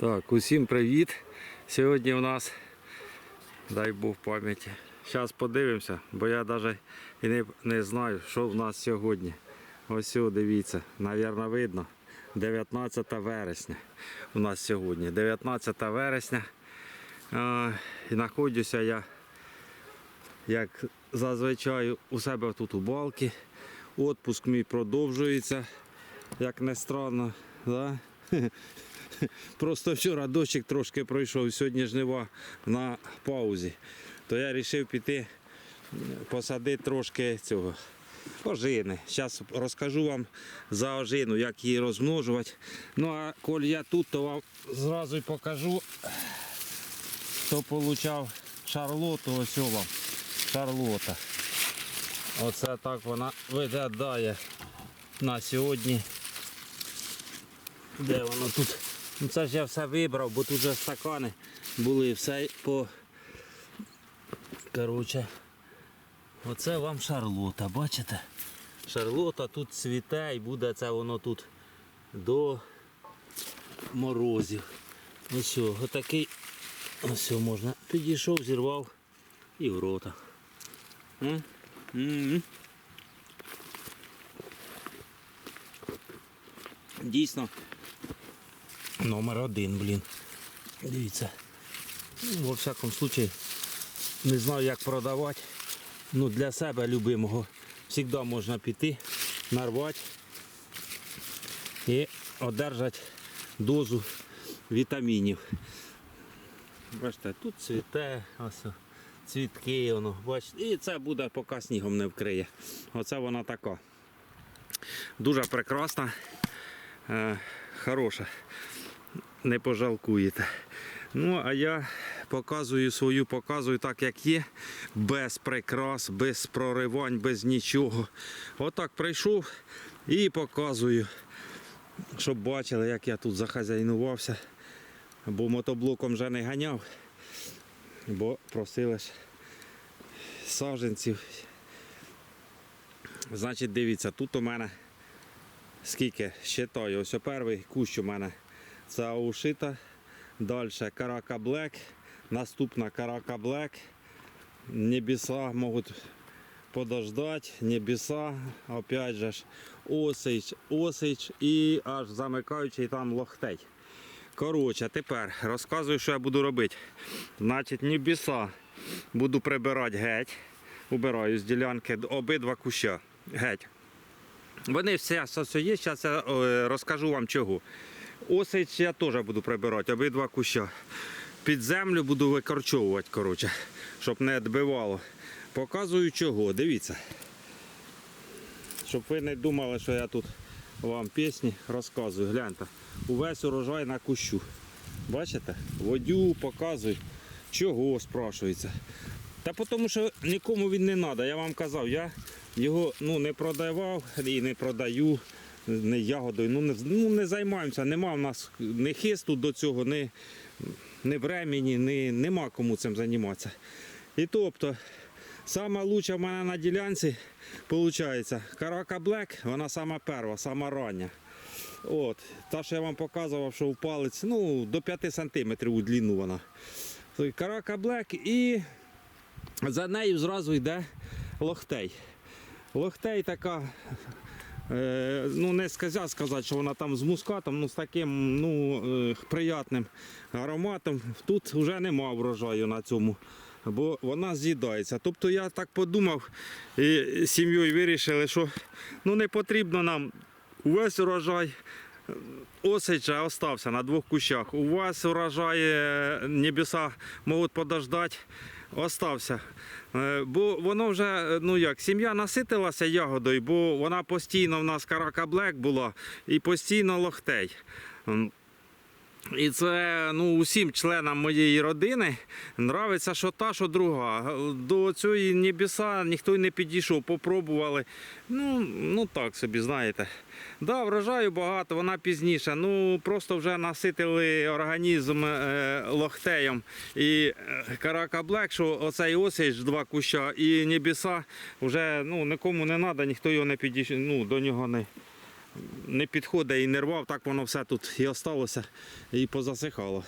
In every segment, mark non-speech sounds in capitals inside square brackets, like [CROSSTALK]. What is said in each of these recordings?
Так, усім привіт. Сьогодні у нас, дай Бог пам'яті. Зараз подивимося, бо я навіть і не, не знаю, що в нас сьогодні. Ось дивіться, навірно, видно. 19 вересня у нас сьогодні. 19 вересня. А, і знаходжуся я, як зазвичай, у себе тут у балки. Отпуск мій продовжується, як не странно. Да? [LAUGHS] [LAUGHS] Просто вчора дощик трошки пройшов, сьогодні жнива на паузі. То я вирішив піти посадити трошки цього ожини. Зараз розкажу вам за ожину, як її розмножувати. Ну а коли я тут, то вам зразу покажу, хто отримав шарлоту, ось вам шарлота. Оце так вона виглядає на сьогодні. Де воно тут? Ну це ж я все вибрав, бо тут же стакани були, все по. Коротше, оце вам шарлота, бачите? Шарлота тут цвіте і буде це воно тут до морозів. Ось, о, отакий, ось можна. Підійшов, зірвав і в рота. Дійсно, Номер один, блін. Дивіться. Ну, Во всякому случаю, не знаю як продавати. Ну для себе любимого завжди можна піти, нарвати і одержати дозу вітамінів. Бачите, тут цвіте, ось цвітки, воно, бачите, і це буде, поки снігом не вкриє. Оце вона така. Дуже прекрасна, е, хороша не пожалкуєте. Ну, а я показую свою, показую так, як є, без прикрас, без проривань, без нічого. Отак прийшов і показую, щоб бачили, як я тут захазяйнувався. Бо мотоблоком вже не ганяв, бо просили ж саженців. Значить, дивіться, тут у мене скільки считаю, ось перший кущ у мене це аушита. Далі карака блек. Наступна карака блек. Небеса можуть подождати. Небеса. Опять же осич, осич і аж замикаючий там лохтей. Коротше, тепер розказую, що я буду робити. Значить, небеса буду прибирати геть. Убираю з ділянки обидва куща. Геть. Вони все, все, все є. Зараз я е, розкажу вам чого. Осич я теж буду прибирати, обидва куща. Під землю буду викорчовувати, коротше, щоб не відбивало. Показую чого, дивіться. Щоб ви не думали, що я тут вам пісні розказую. Гляньте, увесь урожай на кущу. Бачите? Водю показую. Чого спрашується. Та тому що нікому він не треба. Я вам казав, я його ну, не продавав і не продаю не ягодою. Ну не, ну, не займаємося, нема в нас ні хисту до цього, ні, ні времени, ні, нема кому цим займатися. І тобто, сама лучша в мене на ділянці виходить карака Блек, вона сама перша, сама рання. От, Та, що я вам показував, що в палець ну, до 5 см у длину вона. Карака Блек і за нею зразу йде лохтей. Лохтей така ну не сказав сказати, що вона там з мускатом, ну з таким ну, е, приятним ароматом. Тут вже нема врожаю на цьому, бо вона з'їдається. Тобто я так подумав і сім'єю вирішили, що ну, не потрібно нам увесь урожай. Осича остався на двох кущах. У вас урожай е, небеса можуть подождати. Остався. Е, Бо воно вже, ну як, сім'я наситилася ягодою, бо вона постійно в нас карака блек була і постійно лохтей. І це ну, усім членам моєї родини нравиться, що та, що друга. До цієї небеса ніхто й не підійшов, попробували. Ну, ну так собі, знаєте. Да, врожаю багато, вона пізніше. Ну просто вже наситили організм е, лохтеєм. І е, карака блек, що оцей осіч два куща, і небеса вже ну, нікому не треба, ніхто його не підійшов, ну, до нього не не підходить і не рвав, так воно все тут і осталося, і позасихало.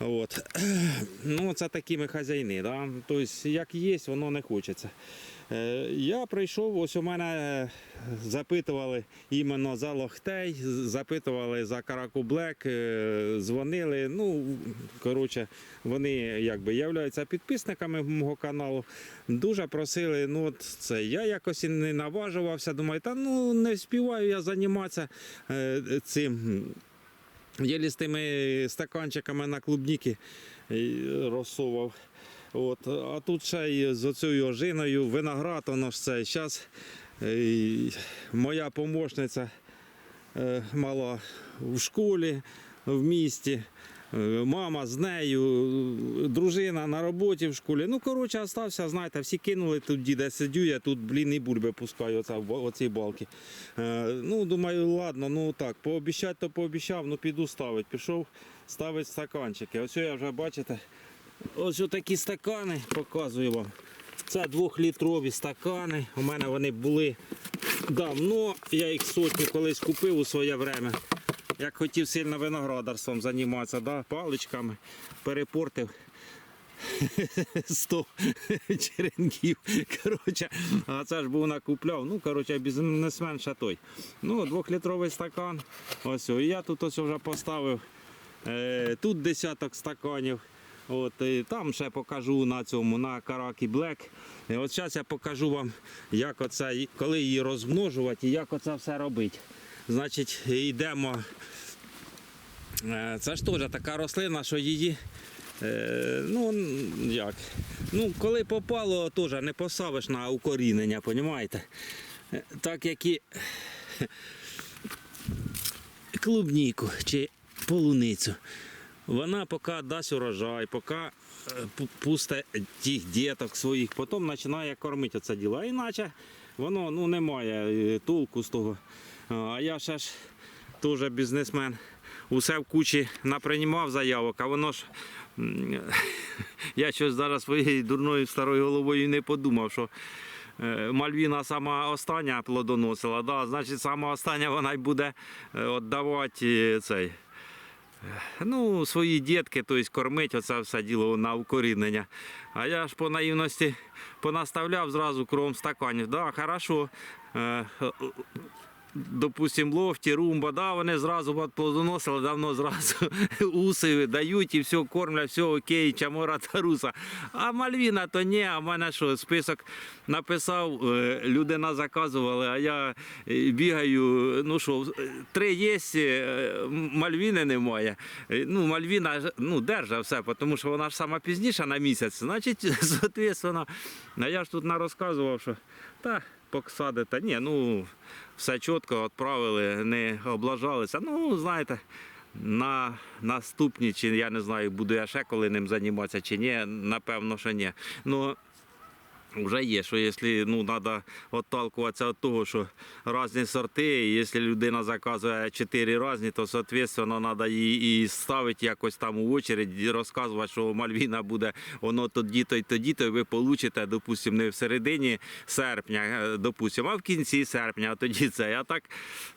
От. [CLEARS THROAT] Ну, це такі ми хазяїни. Да? Тобто, як є, воно не хочеться. Е, Я прийшов, ось у мене е, запитували іменно за лохтей, запитували за Караку Блек, е, дзвонили. Ну, коротше, вони якби являються підписниками мого каналу. Дуже просили, ну от це. Я якось не наважувався, думаю, та ну не співаю я займатися цим. Єлі з тими стаканчиками на клубніки розсовував. От. А тут ще й з оцією ожиною, виноград, воно ж це. Зараз моя помощниця е, мала в школі, в місті. е, Мама з нею, е, дружина на роботі в школі. Ну, коротше, остався, знаєте, всі кинули тут, де сидю, я тут, блін, і бульби пускаю, оце, оці балки. Е, ну, думаю, ладно, ну так, пообіцяти, то пообіцяв, ну піду ставити. Пішов ставити стаканчики. Ось я вже бачите, ось такі стакани, показую вам. Це двохлітрові стакани. У мене вони були давно. Я їх сотню колись купив у своє время. Як хотів сильно виноградарством займатися, да, паличками, перепортив [LAUGHS] 100 черенків. Коротше, а це ж був накупляв. Ну, коротше, бізнесмен ще той. Ну, двохлітровий стакан. Ось, і я тут ось вже поставив. Е, тут десяток стаканів. От, там ще покажу на цьому, на Каракі Black. І от зараз я покажу вам, як оце, коли її розмножувати і як оце все робити. Значить, йдемо. Е, Це ж теж така рослина, що її. Е, ну, як? Ну, коли попало, теж не посавиш на укорінення, розумієте? Так як і клубніку чи полуницю. Вона поки дасть урожай, поки е, пусте тих діток своїх, потім починає кормити це діло. Іначе воно ну, не має е, толку з того. А я ще ж теж бізнесмен. Усе в кучі наприймав заявок, а воно ж. [LAUGHS] Я щось зараз своєю дурною старою головою не подумав, що е, Мальвіна сама остання плодоносила, да, значить, сама остання вона й буде віддавати цей. Ну, свої дітки, тобто кормить оце все діло на укорінення. А я ж по наївності понаставляв зразу кром стаканів. Да, хорошо. Допустим, лофті, румба, да, вони зразу плодоносили, давно зразу [LAUGHS] уси дають і все кормлять, все окей, чамора та руса. А Мальвіна то ні, а в мене що, список написав, е, людина заказувала, а я е, бігаю, ну що, три є, е, Мальвіни немає. Ну, Мальвіна ну, держа все, тому що вона ж сама пізніша на місяць. Значить, [LAUGHS] соответственно, я ж тут нарозказував, що та посадите. Ні, ну все чітко відправили, не облажалися. Ну, знаєте, на наступні, чи я не знаю, буду я ще коли ним займатися чи ні, напевно, що ні. Ну, вже є, що якщо ну, треба відталкуватися від того, що різні сорти, і якщо людина заказує чотири різні, то соответственно треба її і ставити якось там у очередь, і розказувати, що Мальвіна буде воно тоді-то і тоді-то, ви получите, допустимо, не в середині серпня, е, допустимо, а в кінці серпня, а тоді це. А так,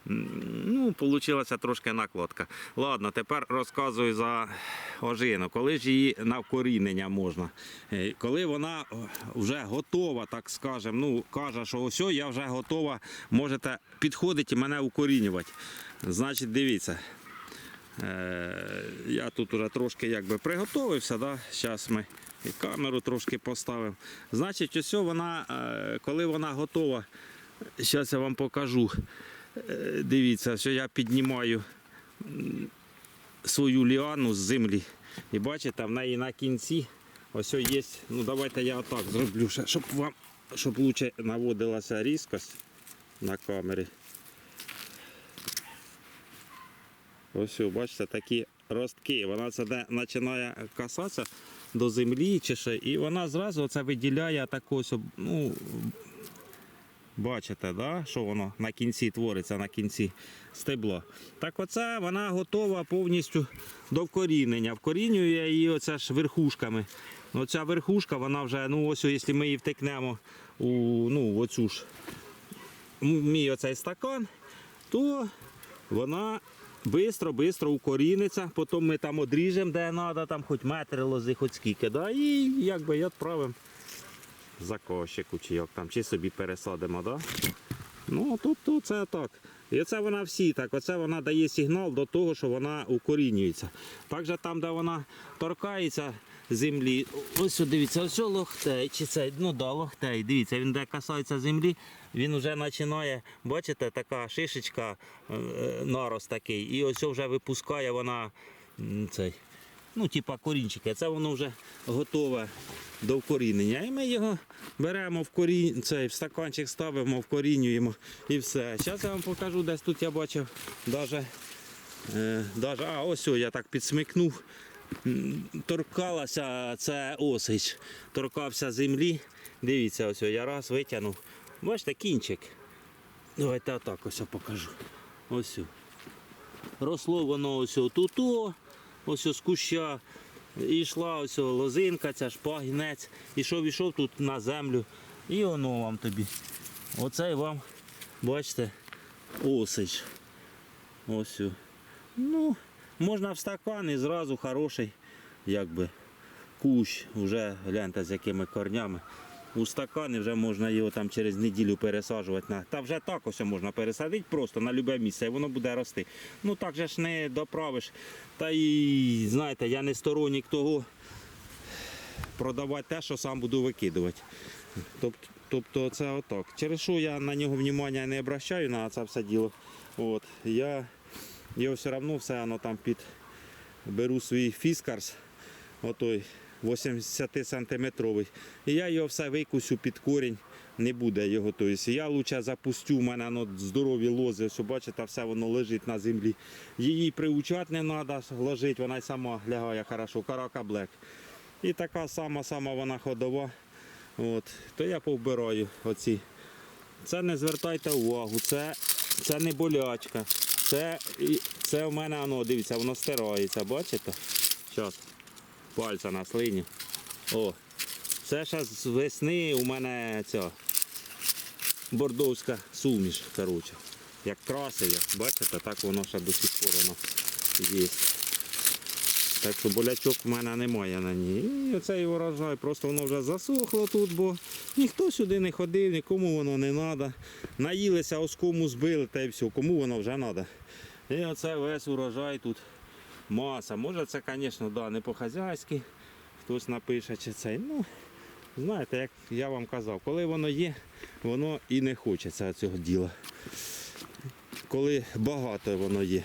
ну, вийшла трошки накладка. Ладно, тепер розказую за ожину. Коли ж її на вкорінення можна? Е, Коли вона вже готова, так скажемо, ну, каже, що ось я вже готова, можете підходити і мене укорінювати. Значить, дивіться. Е, Я тут уже трошки якби приготовився. Да? Зараз ми і камеру трошки поставимо. Значить, ось вона, е, коли вона готова, зараз я вам покажу. Е, Дивіться, що я піднімаю свою ліану з землі. І бачите, в неї на кінці ось є. Ну давайте я отак зроблю, щоб вам щоб лучше наводилася різкость на камері. Ось, бачите, такі ростки. Вона це де починає касатися до землі чи ще, і вона зразу це виділяє таку ось, ну, бачите, да, що воно на кінці твориться, на кінці стебла. Так оце вона готова повністю до вкорінення. Вкорінюю я її оце ж верхушками. Оця верхушка, вона вже, ну ось, якщо ми її втикнемо у ну, оцю ж мій оцей стакан, то вона швидко-швидко укоріниться, потім ми там одріжемо, де треба, там хоч метр лози, хоч скільки. Да? І якби відправимо за кошику, чи як там, чи собі пересадимо. Да? Ну, тобто це так. І це вона всі так. Оце вона дає сигнал до того, що вона укорінюється. Також там, де вона торкається землі, ось дивіться, ось лохтей, чи це, ну да, лохтей. Дивіться, він де касається землі, він вже починає, бачите, така шишечка, е, е, нарост такий. І ось вже випускає вона цей. Ну, типа корінчики, це воно вже готове до вкорінення. І ми його беремо в корінь, цей в стаканчик ставимо, вкорінюємо і все. Зараз я вам покажу, десь тут я бачив даже, е, даже, а ось я так підсмикнув. Торкалася це осич, торкався землі. Дивіться, ось я раз витягнув. Бачите, кінчик. Давайте отак ось покажу. Ось. Росло воно ось тут, ось з куща. І йшла ось лозинка, ця шпагінець. Ішов, ішов тут на землю. І воно вам тобі. Оцей вам, бачите, осич. Ось. Ну, можна в стакан і зразу хороший, якби кущ, вже гляньте з якими корнями. У стакани вже можна його там через неділю пересаджувати. На... Та вже так ось можна пересадити просто на любе місце, і воно буде рости. Ну так же ж не доправиш. Та і знаєте, я не сторонник того продавати те, що сам буду викидувати. Тобто, тобто це отак. Через що я на нього внимання не обращаю на це все діло. От, я його все одно все воно там під беру свій фіскарс, отой 80 сантиметровий. І я його все викусю під корінь, не буде його. Тобто я лучше запустю, у мене воно здорові лози, ось бачите, все воно лежить на землі. Її приучати не треба, ложить, вона й сама лягає хорошо, карака блек. І така сама сама вона ходова. От. То я повбираю оці. Це не звертайте увагу, це, це не болячка. Це, це в мене воно, дивіться, воно стирається, бачите? Зараз. Пальця на слині. О. Це ще з весни у мене ця бордовська суміш. Коротше. Як красиє, бачите, так воно ще до сих пор воно є. Так що болячок в мене немає на ній. І оцей урожай, просто воно вже засохло тут, бо ніхто сюди не ходив, нікому воно не треба. Наїлися, оскому збили та й все, кому воно вже треба. І оце весь урожай тут маса. Може це, звісно, да, не по-хазяйськи. Хтось напише чи цей. Ну, знаєте, як я вам казав, коли воно є, воно і не хочеться цього діла. Коли багато воно є.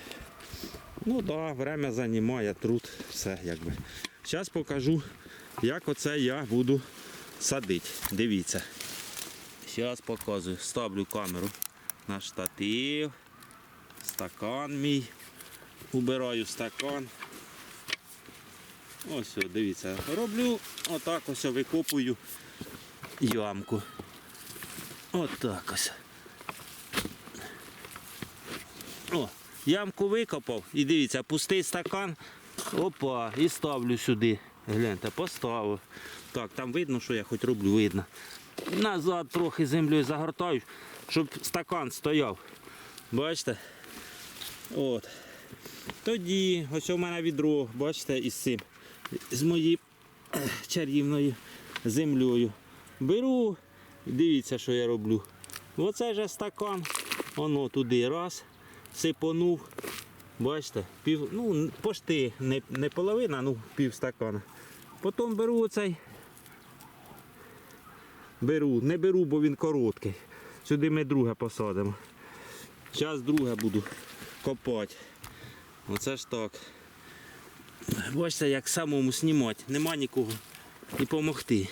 Ну так, да, время займає, труд, все якби. Зараз покажу, як оце я буду садити. Дивіться. Зараз показую. Ставлю камеру на штатив. Стакан мій. Убираю стакан. Ось, дивіться, роблю отак ось викопую ямку. Отак ось. О, ямку викопав і дивіться, пустий стакан. Опа, і ставлю сюди. Гляньте, поставив. Так, там видно, що я хоч роблю, видно. Назад трохи землею загортаю, щоб стакан стояв. Бачите? От. Тоді, ось у мене відро, бачите, із цим, з моєю [CLEARS THROAT] чарівною землею. Беру, дивіться, що я роблю. Оцей же стакан, воно туди раз, сипонув. Бачите, пів, ну, пошти не, не половина, ну пів стакана. Потім беру оцей. Беру, не беру, бо він короткий. Сюди ми друге посадимо. Зараз друге буду копати. Оце ж так. Бачите, як самому знімати. Нема нікого і допомогти.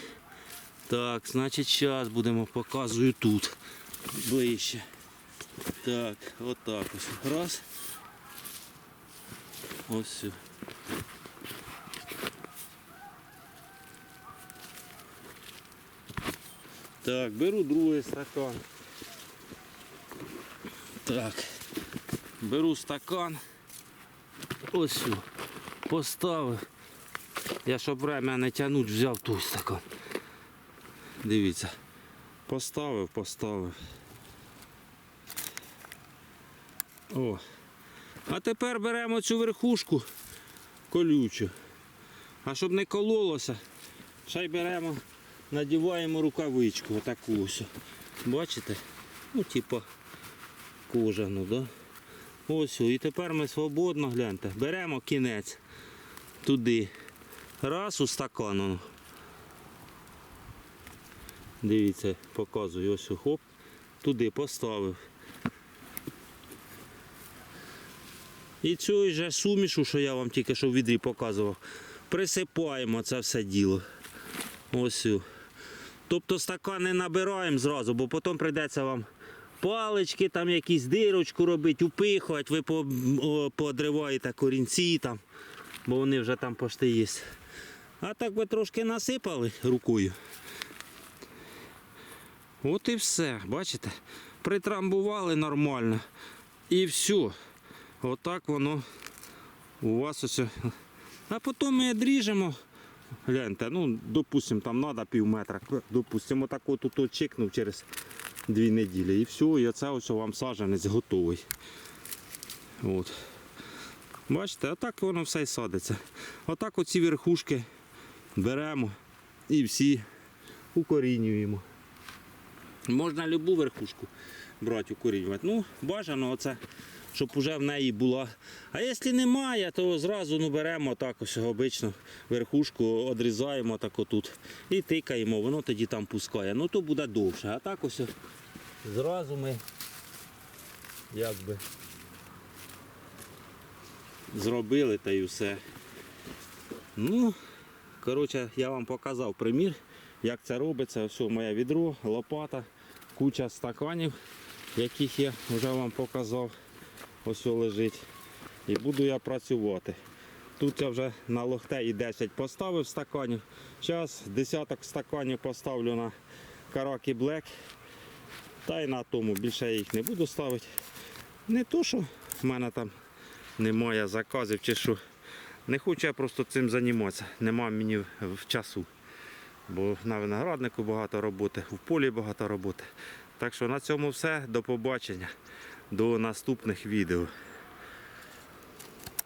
Так, значить зараз будемо показую тут. Ближче. Так, отак ось. Раз. Ось. сю. Так, беру другий стакан. Так. Беру стакан. Ось. Поставив. Я щоб время не тягнуть, взяв той стакан. Дивіться. Поставив, поставив. О. А тепер беремо цю верхушку колючу. А щоб не кололося, ще й беремо, надіваємо рукавичку, отаку ось. Бачите? Ну, типу кожану, да? Ось, і тепер ми свободно гляньте. Беремо кінець туди. Раз у стакан. Дивіться, показую, ось хоп, туди поставив. І цю же сумішу, що я вам тільки що в відрі показував, присипаємо це все діло. Ось. Тобто стакан не набираємо зразу, бо потім прийдеться вам палички, там якісь дирочку робити, упихувати, ви по- подриваєте корінці там, бо вони вже там пошти є. А так ви трошки насипали рукою. От і все, бачите? Притрамбували нормально. І все. Отак воно у вас ось. А потім ми відріжемо. Гляньте, ну, допустимо, там треба пів метра. Допустимо, так от тут через дві неділі. І все, і оце ось вам саджанець готовий. От. Бачите, отак воно все і садиться. Отак оці верхушки беремо і всі укорінюємо. Можна любу верхушку брати, укорінювати. Ну, бажано оце, щоб вже в неї була. А якщо немає, то зразу ну, беремо так ось обично верхушку, відрізаємо так отут і тикаємо, воно тоді там пускає. Ну то буде довше. А так ось зразу ми якби зробили та й все. Ну, коротше, я вам показав примір, як це робиться. Ось моє відро, лопата, куча стаканів, яких я вже вам показав. Ось лежить. І буду я працювати. Тут я вже на лохте і 10 поставив стаканів. Зараз десяток стаканів поставлю на Каракі Black. Та й на тому більше я їх не буду ставити. Не то, що в мене там немає заказів чи що. Не хочу я просто цим займатися. Нема мені в- часу. Бо на винограднику багато роботи, в полі багато роботи. Так що на цьому все. До побачення. До наступних відео.